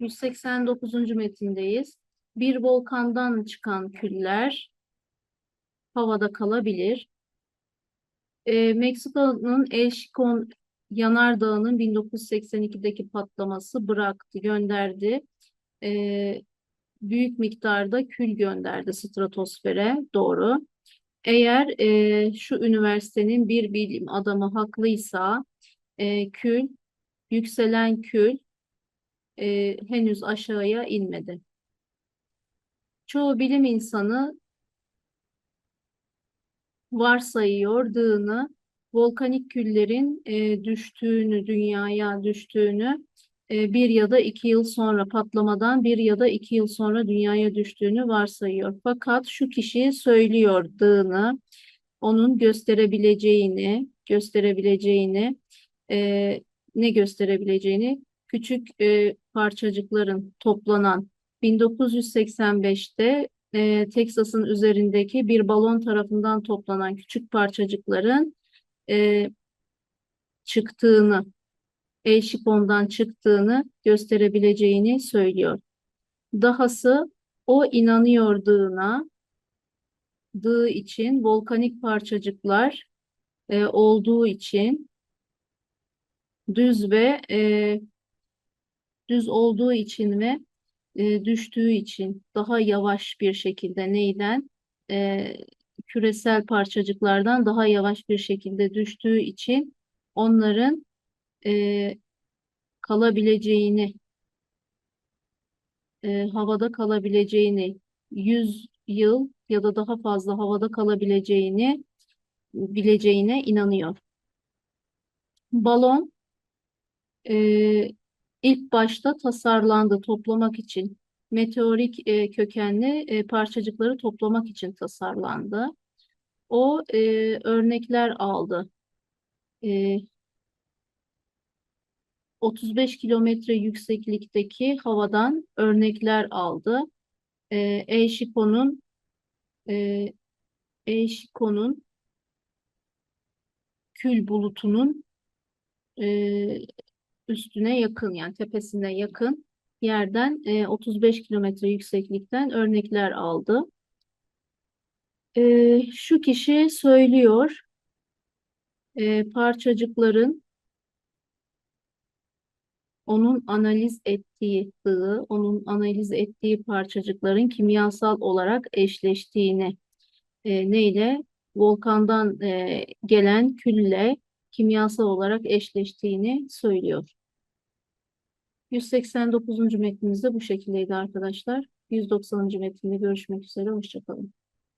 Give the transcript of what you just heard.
189. metindeyiz. Bir volkandan çıkan küller havada kalabilir. Ee, Meksika'nın El Chicon yanardağının 1982'deki patlaması bıraktı, gönderdi. Ee, büyük miktarda kül gönderdi stratosfere doğru. Eğer e, şu üniversitenin bir bilim adamı haklıysa e, kül, yükselen kül e, henüz aşağıya inmedi. Çoğu bilim insanı varsayıyor dığını, volkanik küllerin e, düştüğünü, dünyaya düştüğünü, e, bir ya da iki yıl sonra patlamadan bir ya da iki yıl sonra dünyaya düştüğünü varsayıyor. Fakat şu kişi söylüyor dığını, onun gösterebileceğini, gösterebileceğini, e, ne gösterebileceğini, küçük e, parçacıkların toplanan 1985'te e, Teksas'ın üzerindeki bir balon tarafından toplanan küçük parçacıkların e, çıktığını, Eşipon'dan çıktığını gösterebileceğini söylüyor. Dahası o inanıyordığına, dığı için volkanik parçacıklar e, olduğu için düz ve e, düz olduğu için ve e, düştüğü için daha yavaş bir şekilde neyden e, küresel parçacıklardan daha yavaş bir şekilde düştüğü için onların e, kalabileceğini e, havada kalabileceğini 100 yıl ya da daha fazla havada kalabileceğini bileceğine inanıyor. Balon e, ilk başta tasarlandı toplamak için. Meteorik e, kökenli e, parçacıkları toplamak için tasarlandı. O e, örnekler aldı. E, 35 kilometre yükseklikteki havadan örnekler aldı. E, Eşiko'nun e, Eşiko'nun kül bulutunun e, üstüne yakın yani tepesine yakın yerden e, 35 kilometre yükseklikten örnekler aldı. E, şu kişi söylüyor e, parçacıkların onun analiz ettiği dığı, onun analiz ettiği parçacıkların kimyasal olarak eşleştiğini e, neyle? Volkandan e, gelen külle kimyasal olarak eşleştiğini söylüyor. 189. metnimiz de bu şekildeydi arkadaşlar. 190. metninde görüşmek üzere. Hoşçakalın.